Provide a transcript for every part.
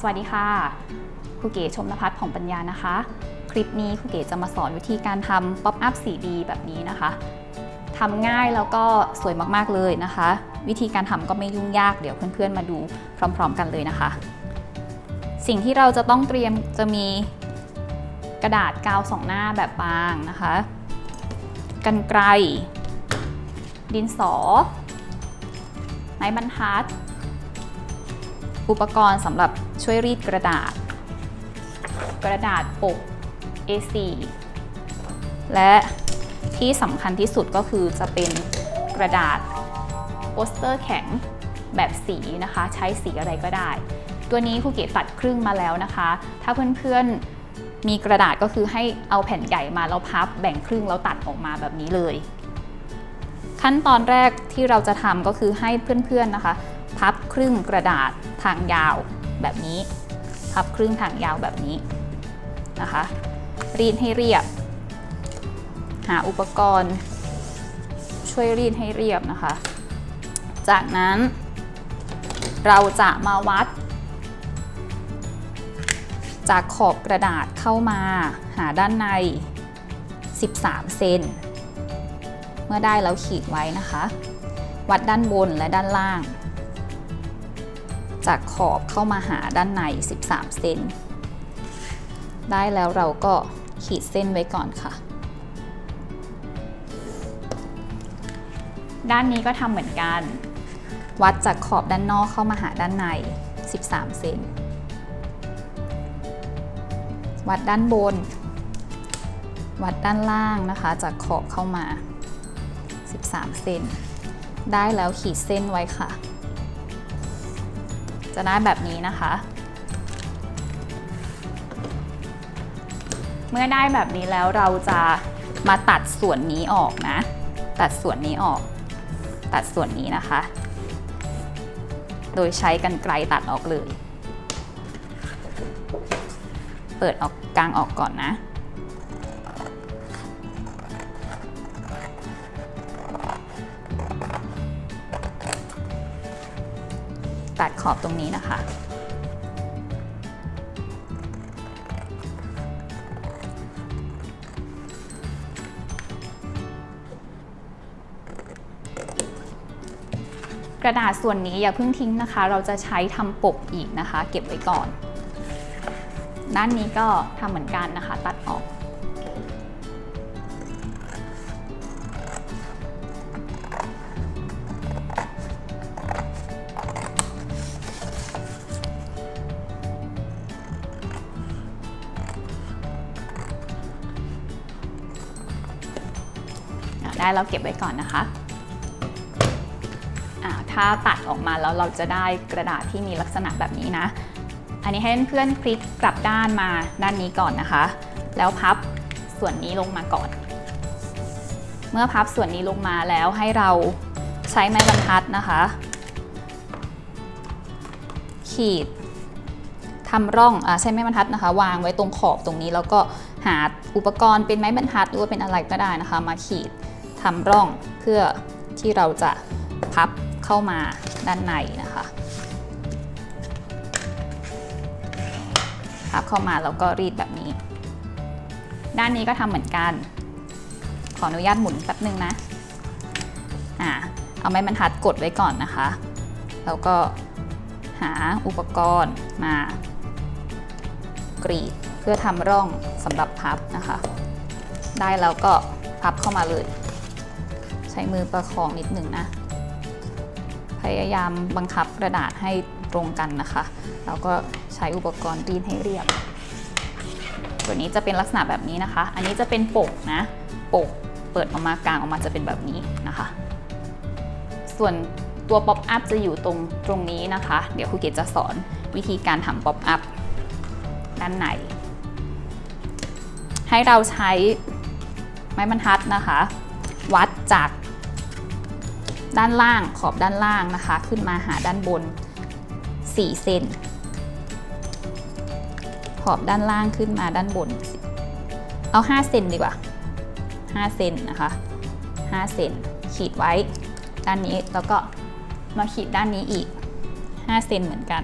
สวัสดีค่ะครูเก๋ชมนภัทรผ่องปัญญานะคะ คลิปนี้ครูเก๋จะมาสอนวิธีการทำป๊อปอัพ 4D แบบนี้นะคะทำง่ายแล้วก็สวยมากๆเลยนะคะ วิธีการทำก็ไม่ยุ่งยากเดี๋ยวเพื่อนๆมาดูพร้อม ๆ กันเลยนะคะ สิ่งที่เราจะต้องเตรียมจะมีกระดาษกาวสองหน้าแบบบางนะคะกันไกลดินสอ ไม้บรรทัด อุปกรณ์สำหรับ ช่วยรีดกระดาษ กระดาษปก A4 และที่สำคัญที่สุดก็คือจะเป็นกระดาษโปสเตอร์แข็งแบบสีนะคะ ใช้สีอะไรก็ได้ ตัวนี้ครูเก๋ตัดครึ่งมาแล้วนะคะ ถ้าเพื่อนๆมีกระดาษก็คือให้เอาแผ่นใหญ่มาแล้วพับแบ่งครึ่งแล้วตัดออกมาแบบนี้เลย ขั้นตอนแรกที่เราจะทำก็คือให้เพื่อนๆนะคะ พับครึ่งกระดาษทางยาว แบบนี้ พับครึ่งทางยาวแบบนี้นะคะ รีดให้เรียบ หาอุปกรณ์ ช่วยรีดให้เรียบนะคะ จากนั้นเราจะมาวัด จากขอบกระดาษเข้ามาหาด้านใน 13 เซน เมื่อได้แล้วขีดไว้นะคะ วัดด้านบนและด้านล่าง จากขอบเข้ามาหาด้านใน 13 เซน ได้แล้วเราก็ขีดเส้นไว้ก่อนค่ะ ด้านนี้ก็ทำเหมือนกัน วัดจากขอบด้านนอกเข้ามาหาด้านใน 13 เซน วัดด้านบน วัดด้านล่างนะคะ จากขอบเข้ามา 13 เซน ได้แล้วขีดเส้นไว้ค่ะ จะได้แบบนี้นะคะ เมื่อได้แบบนี้แล้วเราจะมาตัดส่วนนี้ออกนะ ตัดส่วนนี้ออก ตัดส่วนนี้นะคะ โดยใช้กันไกลตัดออกเลย เปิดออกกลางออกก่อนนะ ขอบตรงนี้นะคะ กระดาษส่วนนี้อย่าเพิ่งทิ้งนะคะ เราจะใช้ทำปกอีกนะคะ เก็บไว้ก่อน ด้านนี้ก็ทำเหมือนกันนะคะ ตัด ได้เราเก็บไว้ก่อนนะคะถ้าตัดออกมาแล้วเราจะได้กระดาษที่มีลักษณะแบบนี้นะ อันนี้ให้เพื่อนๆพลิกกลับด้านมาด้านนี้ก่อนนะคะ แล้วพับส่วนนี้ลงมาก่อน เมื่อพับส่วนนี้ลงมาแล้วให้เราใช้ไม้บรรทัดนะคะ ขีดทำร่องอใช้ไม้บรรทัดนะคะ วางไว้ตรงขอบตรงนี้แล้วก็หาอุปกรณ์เป็นไม้บรรทัดหรือว่าเป็นอะไรก็ได้นะคะ มาขีด ทำร่องเพื่อที่เราจะพับเข้ามาด้านในนะคะพับเข้ามาแล้วก็รีดแบบนี้ ด้านนี้ก็ทำเหมือนกัน ขออนุญาตหมุนแป๊บนึงนะอ่าเอาไม้บรรทัดกดไว้ก่อนนะคะ แล้วก็หาอุปกรณ์มากรีดเพื่อทำร่องสำหรับพับนะคะ ได้แล้วก็พับเข้ามาเลย ใช้มือประคองนิดหนึ่งนะ พยายามบังคับกระดาษให้ตรงกันนะคะ แล้วก็ใช้อุปกรณ์รีดให้เรียบ ตัวนี้จะเป็นลักษณะแบบนี้นะคะ อันนี้จะเป็นปกนะ ปกเปิดออกมากลางออกมาจะเป็นแบบนี้นะคะ ส่วนตัวป๊อปอัพจะอยู่ตรงตรงนี้นะคะ เดี๋ยวครูเกดจะสอนวิธีการทำป๊อปอัพด้านในให้เราใช้ไม้บรรทัดนะคะ วัดจาก ด้านล่างขอบด้านล่างนะคะ ขึ้นมาหาด้านบน 4 เซนขอบด้านล่างขึ้นมาด้านบน เอา 5 เซนดีกว่า 5 เซนนะคะ 5 เซนขีดไว้ด้านนี้แล้วก็มาขีดด้านนี้อีก 5 เซนเหมือนกัน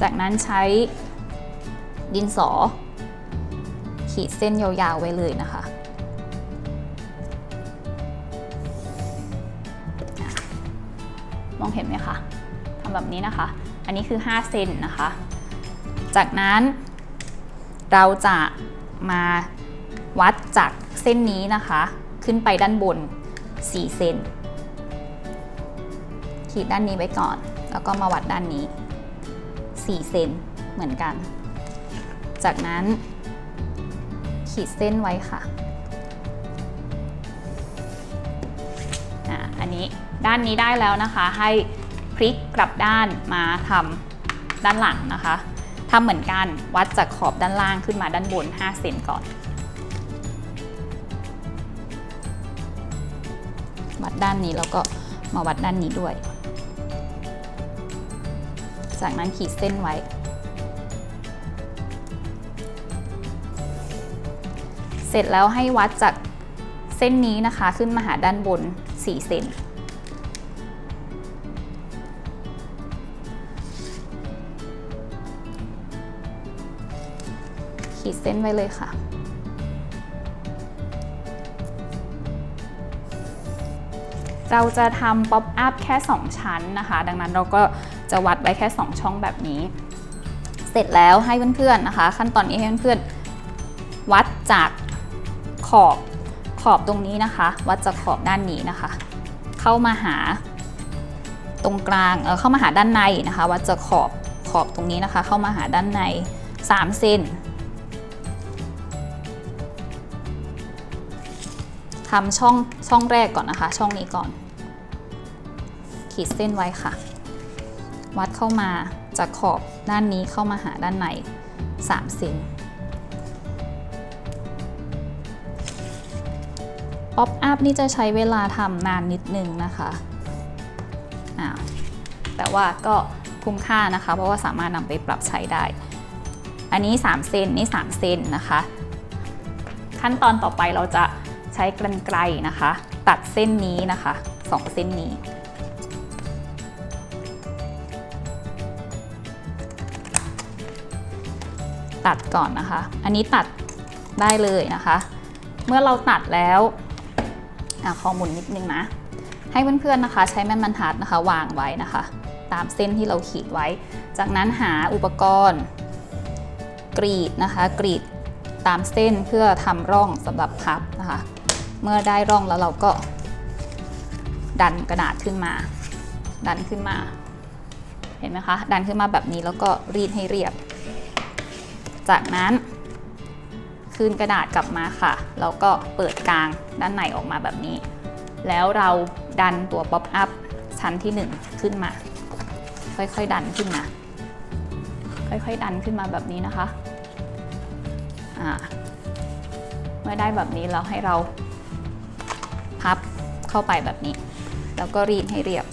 จากนั้นใช้ดินสอ ขีดเส้นยาวๆไว้เลยนะคะ มองเห็นไหมคะทำแบบนี้นะคะ อันนี้คือ 5 เซนนะคะ จากนั้นเราจะมาวัดจากเส้นนี้นะคะ ขึ้นไปด้านบน 4 เซนขีดด้านนี้ไว้ก่อน แล้วก็มาวัดด้านนี้ 4 เซนเหมือนกัน จากนั้นขีดเส้นไว้ค่ะ ด้านนี้ได้แล้วนะคะ ให้พลิกกลับด้านมาทำด้านหลังนะคะทำเหมือนกันวัดจากขอบด้านล่างขึ้นมาด้านบน 5 เซนก่อน วัดด้านนี้แล้วก็มาวัดด้านนี้ด้วย จากนั้นขีดเส้นไว้ เสร็จแล้วให้วัดจากเส้นนี้นะคะขึ้นมาหาด้านบน 4 เซน ขีดเส้นไว้เลยค่ะ เราจะทำป๊อปอัพแค่ 2 ชั้นนะคะ ดังนั้นเราก็จะวัดไว้แค่ 2 ช่องแบบนี้ เสร็จแล้วให้เพื่อนๆนะคะ ขั้นตอนนี้ให้เพื่อนๆวัดจากขอบขอบตรงนี้นะคะ วัดจากขอบด้านนี้นะคะ เข้ามาหาตรงกลางเออเข้ามาหาด้านในนะคะ วัดจากขอบขอบตรงนี้นะคะ เข้ามาหาด้านใน3เซน ทำช่องช่องแรกก่อนนะคะ ช่องนี้ก่อน ขีดเส้นไว้ค่ะ วัดเข้ามาจากขอบด้านนี้เข้ามาหาด้านใน3เซนป๊อปอัพนี่จะใช้เวลาทำนานนิดนึงนะคะอ่าแต่ว่าก็คุ้มค่านะคะ เพราะว่าสามารถนำไปปรับใช้ได้ อันนี้ 3 เซนนี่ 3 เซนนะคะ ขั้นตอนต่อไปเราจะ ช้กรรไกรนะคะ ตัดเส้นนี้นะคะ2เส้นนี้ ตัดก่อนนะคะ อันนี้ตัดได้เลยนะคะ เมื่อเราตัดแล้วอขอหมุนนิดนึงนะ ให้เพื่อนๆนะคะ ใช้แม่นบรรทัดนะคะ วางไว้นะคะ ตามเส้นที่เราขีดไว้ จากนั้นหาอุปกรณ์ กรีดนะคะ กรีดตามเส้นเพื่อทำร่องสำหรับพับนะคะ เมื่อได้ร่องแล้วเราก็ดันกระดาษขึ้นมา ดันขึ้นมา เห็นไหมคะ ดันขึ้นมาแบบนี้แล้วก็รีดให้เรียบ จากนั้นคืนกระดาษกลับมาค่ะ แล้วก็เปิดกลางด้านในออกมาแบบนี้ แล้วเราดันตัวป๊อปอัพชั้นที่ 1 ขึ้นมา ค่อยๆดันขึ้นมา ค่อยๆดันขึ้นมาแบบนี้นะคะอ่าเมื่อได้แบบนี้เราให้เรา พับเข้าไปแบบนี้ แล้วก็รีดให้เรียบ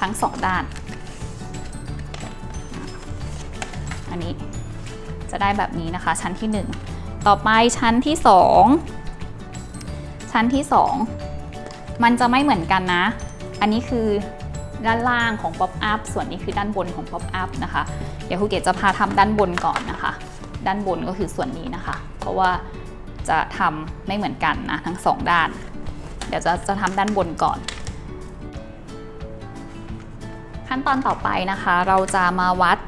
ทั้งสองด้าน อันนี้จะได้แบบนี้นะคะ ชั้นที่ 1 ต่อไปชั้นที่ 2 ชั้นที่ 2 มันจะไม่เหมือนกันนะ อันนี้คือด้านล่างของ Pop Up ส่วนนี้คือด้านบนของ Pop Up นะคะ เดี๋ยวครูเกดจะพาทำด้านบนก่อนนะคะ ด้านบนก็คือส่วนนี้นะคะ เพราะว่าจะทำไม่เหมือนกันนะทั้งสองด้าน เดี๋ยวจะจะทำด้านบนก่อน ขั้นตอนต่อไปนะคะ เราจะมาวัด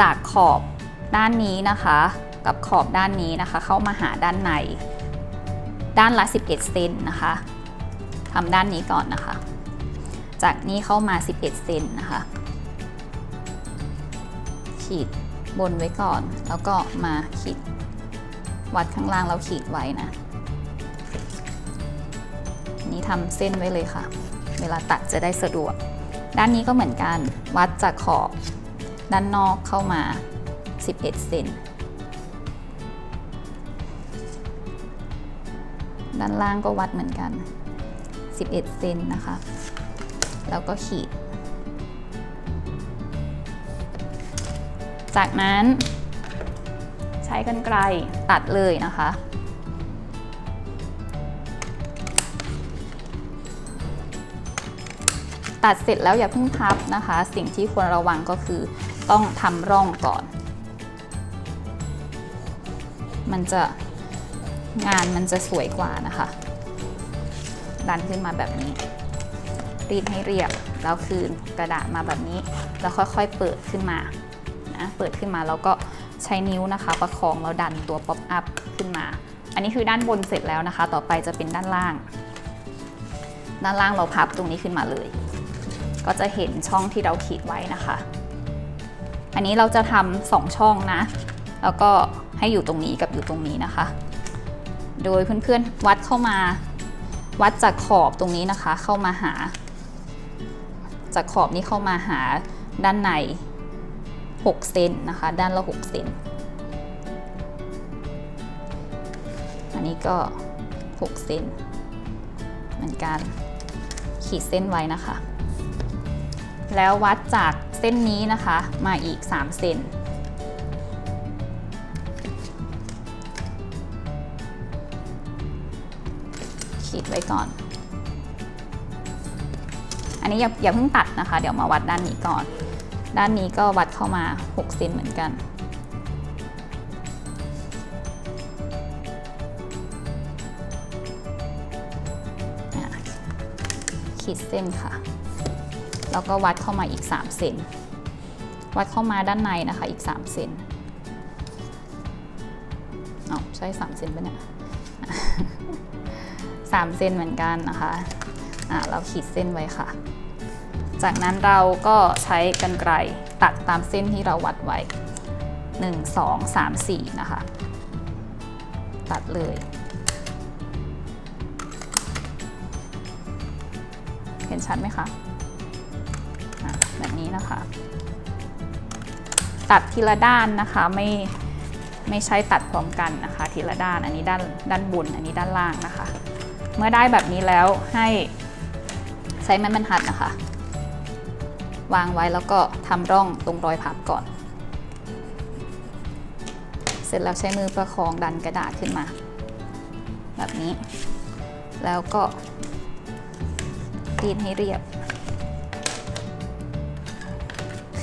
จากขอบด้านนี้นะคะ กับขอบด้านนี้นะคะ เข้ามาหาด้านใน ด้านละ 11เซนนะคะทำด้านนี้ก่อนนะคะ จากนี้เข้ามา 11เซนนะคะ ขีดบนไว้ก่อน แล้วก็มาขีดวัดข้างล่างแล้วขีดไว้นะ นี่ทำเส้นไว้เลยค่ะ เวลาตัดจะได้สะดวก ด้านนี้ก็เหมือนกันวัดจากขอบด้านนอกเข้ามา 11 เซนด้านล่างก็วัดเหมือนกัน 11 เซนนะคะ แล้วก็ขีด จากนั้น ใช้กรรไกรตัดเลยนะคะ ตัดเสร็จแล้วอย่าเพิ่งพับนะคะ สิ่งที่ควรระวังก็คือต้องทำร่องก่อน มันจะงานมันจะสวยกว่านะคะ ดันขึ้นมาแบบนี้ รีดให้เรียบแล้วคืนกระดาษมาแบบนี้ แล้วค่อยๆเปิดขึ้นมานะเปิดขึ้นมาแล้วก็ใช้นิ้วนะคะ ประคองแล้วดันตัวป๊อปอัพขึ้นมา อันนี้คือด้านบนเสร็จแล้วนะคะ ต่อไปจะเป็นด้านล่าง ด้านล่างเราพับตรงนี้ขึ้นมาเลย ก็จะเห็นช่องที่เราขีดไว้นะคะ อันนี้เราจะทำสองช่องนะ แล้วก็ให้อยู่ตรงนี้กับอยู่ตรงนี้นะคะ โดยเพื่อนๆวัดเข้ามาวัดจากขอบตรงนี้นะคะ เข้ามาหา จากขอบนี้เข้ามาหาด้านใน 6 เซนนะคะ ด้านละ 6 เซนอันนี้ก็ 6 เซนเหมือนกันขีดเส้นไว้นะคะ แล้ววัดจากเส้นนี้นะคะมาอีก 3 เซนขีดไว้ก่อน อันนี้อย่าอย่าเพิ่งตัดนะคะ เดี๋ยวมาวัดด้านนี้ก่อน ด้านนี้ก็วัดเข้ามา 6 เซนเหมือนกันขีดเส้นค่ะ แล้วก็วัดเข้ามาอีก 3 เซน วัดเข้ามาด้านในนะคะอีก 3 เซนเอาใช่3เซนปะเนี่ย3เซนเหมือนกันนะคะอะเราขีดเส้นไว้ค่ะ จากนั้นเราก็ใช้กรรไกรตัดตามเส้นที่เราวัดไว้ 1 2 3 4 นะคะ ตัดเลยเห็นชัดไหมคะ นะคะ ตัดทีละด้านนะคะไม่ไม่ใช่ตัดพร้อมกันนะคะ ทีละด้านอันนี้ด้านด้านบนอันนี้ด้านล่างนะคะ เมื่อได้แบบนี้แล้วให้ใช้ไม้บรรทัดนะคะ วางไว้แล้วก็ทำร่องตรงรอยพับก่อน เสร็จแล้วใช้มือประคองดันกระดาษขึ้นมา แบบนี้ แล้วก็รีดให้เรียบ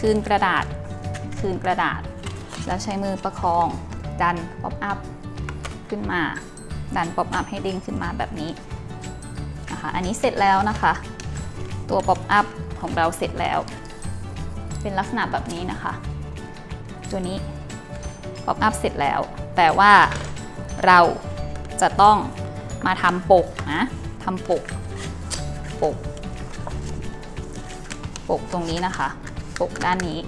คืนกระดาษ คืนกระดาษ แล้วใช้มือประคอง ดันป๊อปอัพขึ้นมา ดันป๊อปอัพให้เด้งขึ้นมาแบบนี้นะคะอันนี้เสร็จแล้วนะคะ ตัวป๊อปอัพของเราเสร็จแล้ว เป็นลักษณะแบบนี้นะคะ ตัวนี้ป๊อปอัพเสร็จแล้ว แต่ว่าเราจะต้องมาทำปกนะทำปกปกปกตรงนี้นะคะ ปกด้านนี้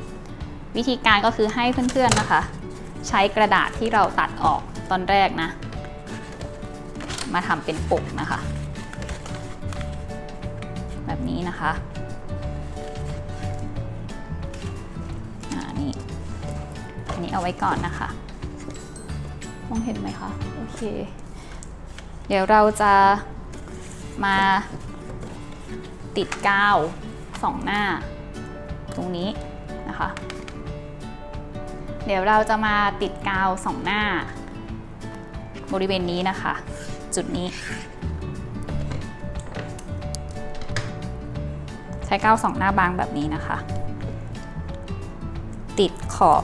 วิธีการก็คือให้เพื่อนๆนะคะ ใช้กระดาษที่เราตัดออกตอนแรกนะ มาทำเป็นปกนะคะ แบบนี้นะคะอ่านี่อันนี้เอาไว้ก่อนนะคะมองเห็นไหมคะ โอเค เดี๋ยวเราจะมาติดกาวสองหน้า ตรงนี้นะคะ เดี๋ยวเราจะมาติดกาวสองหน้า บริเวณนี้นะคะ จุดนี้ ใช้กาวสองหน้าบางแบบนี้นะคะ ติดขอบ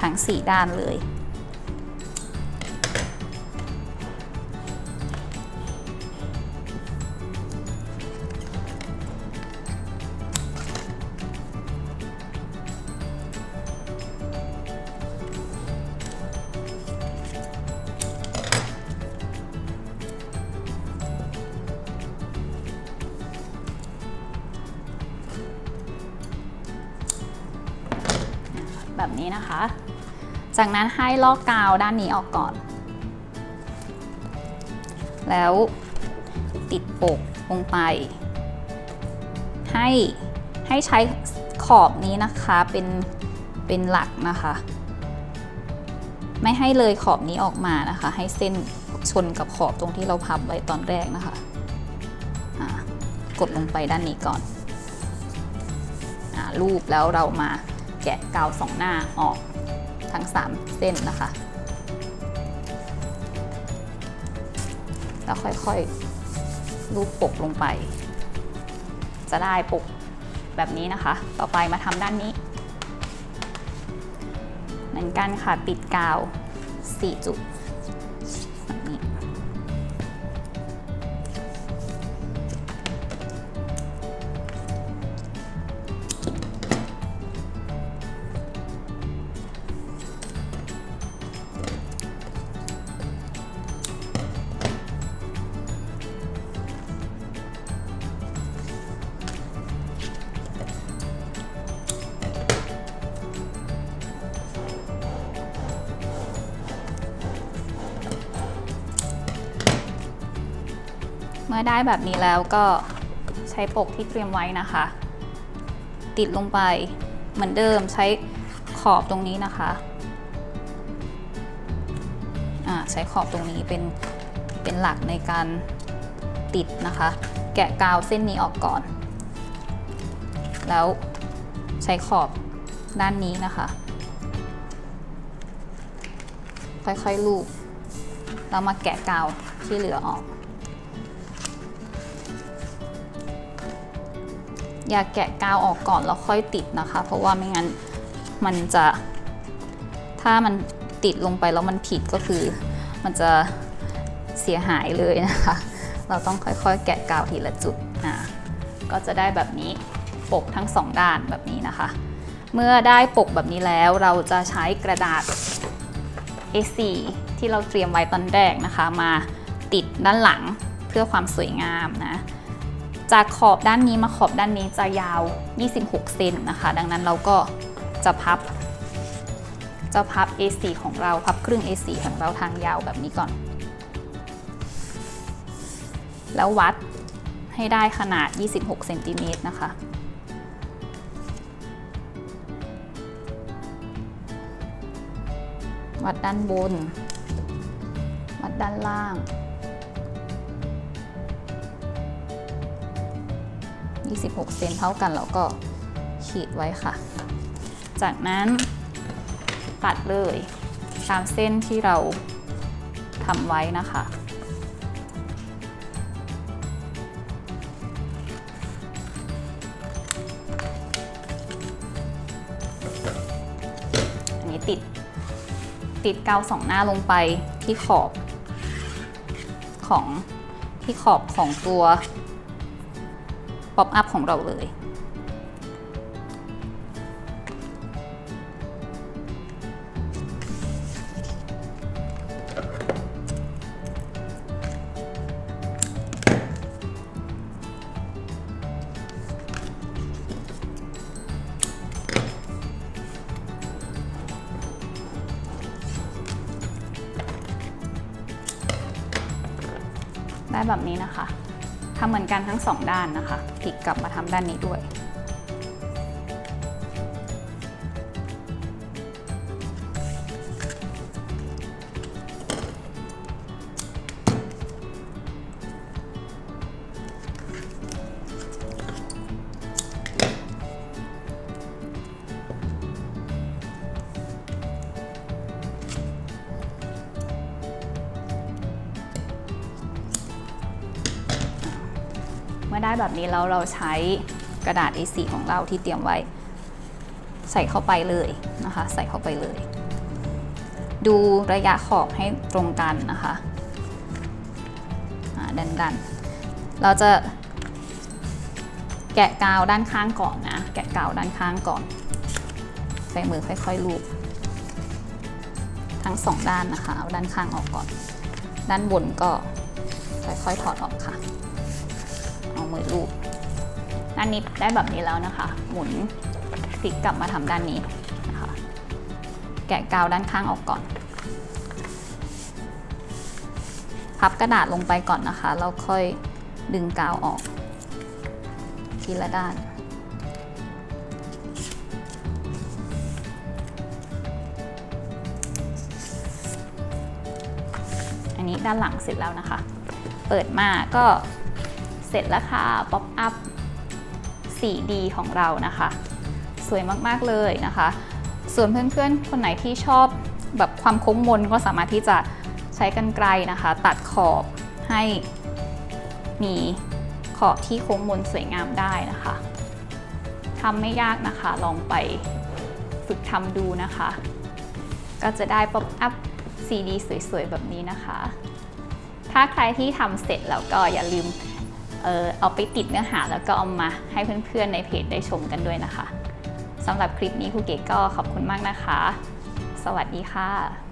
ทั้ง4ด้านเลย จากนั้นให้ลอกกาวด้านนี้ออกก่อน แล้วติดปกลงไป ให้ให้ใช้ขอบนี้นะคะเป็นเป็นหลักนะคะ ไม่ให้เลยขอบนี้ออกมานะคะ ให้เส้นชนกับขอบตรงที่เราพับไว้ตอนแรกนะคะกดลงไปด้านนี้ก่อนอรูปแล้วเรามา แกะกาวสองหน้าออกทั้ง 3 เส้นนะคะ แล้วค่อยๆรูปปกลงไป จะได้ปกแบบนี้นะคะ ต่อไปมาทำด้านนี้ เหมือนกันค่ะปิดกาว 4 จุด ได้แบบนี้แล้วก็ใช้ปกที่เตรียมไว้นะคะ ติดลงไปเหมือนเดิมใช้ขอบตรงนี้นะคะอ่าใช้ขอบตรงนี้เป็นเป็นหลักในการติดนะคะ แกะกาวเส้นนี้ออกก่อน แล้วใช้ขอบด้านนี้นะคะ ค่อยๆลูบแล้วมาแกะกาวที่เหลือออก อย่าแกะกาวออกก่อนแล้วค่อยติดนะคะ เพราะว่าไม่งั้นมันจะ ถ้ามันติดลงไปแล้วมันผิดก็คือ มันจะเสียหายเลยนะคะ เราต้องค่อยๆ แกะกาวทีละจุดอ่าก็จะได้แบบนี้ปกทั้งสองด้านแบบนี้นะคะ เมื่อได้ปกแบบนี้แล้วเราจะใช้กระดาษ A4 ที่เราเตรียมไว้ตอนแรกนะคะ มาติดด้านหลังเพื่อความสวยงามนะ จากขอบด้านนี้มาขอบด้านนี้จะยาว 26 เซนนะคะ ดังนั้นเราก็จะพับ จะพับ A4 ของเรา พับครึ่ง A4 ของเราทางยาวแบบนี้ก่อน แล้ววัดให้ได้ขนาด 26 เซนติเมตรนะคะ วัดด้านบน วัดด้านล่าง 26 เซนเท่ากันแล้วก็ขีดไว้ค่ะ จากนั้นตัดเลยตามเส้นที่เราทำไว้นะคะ อันนี้ติดติดกาวสองหน้าลงไปที่ขอบของที่ขอบของตัว ป๊อปอัพของเราเลย ได้แบบนี้นะคะ เหมือนกันทั้งสองด้านนะคะพลิกกลับมาทำด้านนี้ด้วย ได้แบบนี้แล้วเราใช้กระดาษ A4 ของเราที่เตรียมไว้ ใส่เข้าไปเลยนะคะ ใส่เข้าไปเลย ดูระยะขอบให้ตรงกันนะคะดันดันเราจะแกะกาวด้านข้างก่อนนะ แกะกาวด้านข้างก่อนใช้มือค่อยๆลูบทั้งสองด้านนะคะ เอาด้านข้างออกก่อน ด้านบนก็ค่อยๆถอดออกค่ะ เอามือลูบด้านนี้ได้แบบนี้แล้วนะคะ หมุนพลิกกลับมาทำด้านนี้นะคะแกะกาวด้านข้างออกก่อน พับกระดาษลงไปก่อนนะคะแล้วค่อยดึงกาวออก ทีละด้านอันนี้ด้านหลังเสร็จแล้วนะคะ เปิดมาก็ เสร็จแล้วค่ะป๊อปอัพ 4D ของเรานะคะ สวยมาก ๆ เลยนะคะ ส่วนเพื่อนๆ คนไหนที่ชอบแบบความโค้งมนก็สามารถที่จะใช้กันไกลนะคะ ตัดขอบให้มีขอบที่โค้งมนสวยงามได้นะคะทำไม่ยากนะคะ ลองไปฝึกทำดูนะคะ ก็จะได้ป๊อปอัพซีดีสวยๆ แบบนี้นะคะ ถ้าใครที่ทำเสร็จแล้วก็อย่าลืม เออเอาไปติดเนื้อหาแล้วก็เอามาให้เพื่อนๆในเพจได้ชมกันด้วยนะคะสำหรับคลิปนี้ครูเก๋ก็ขอบคุณมากนะคะ สวัสดีค่ะ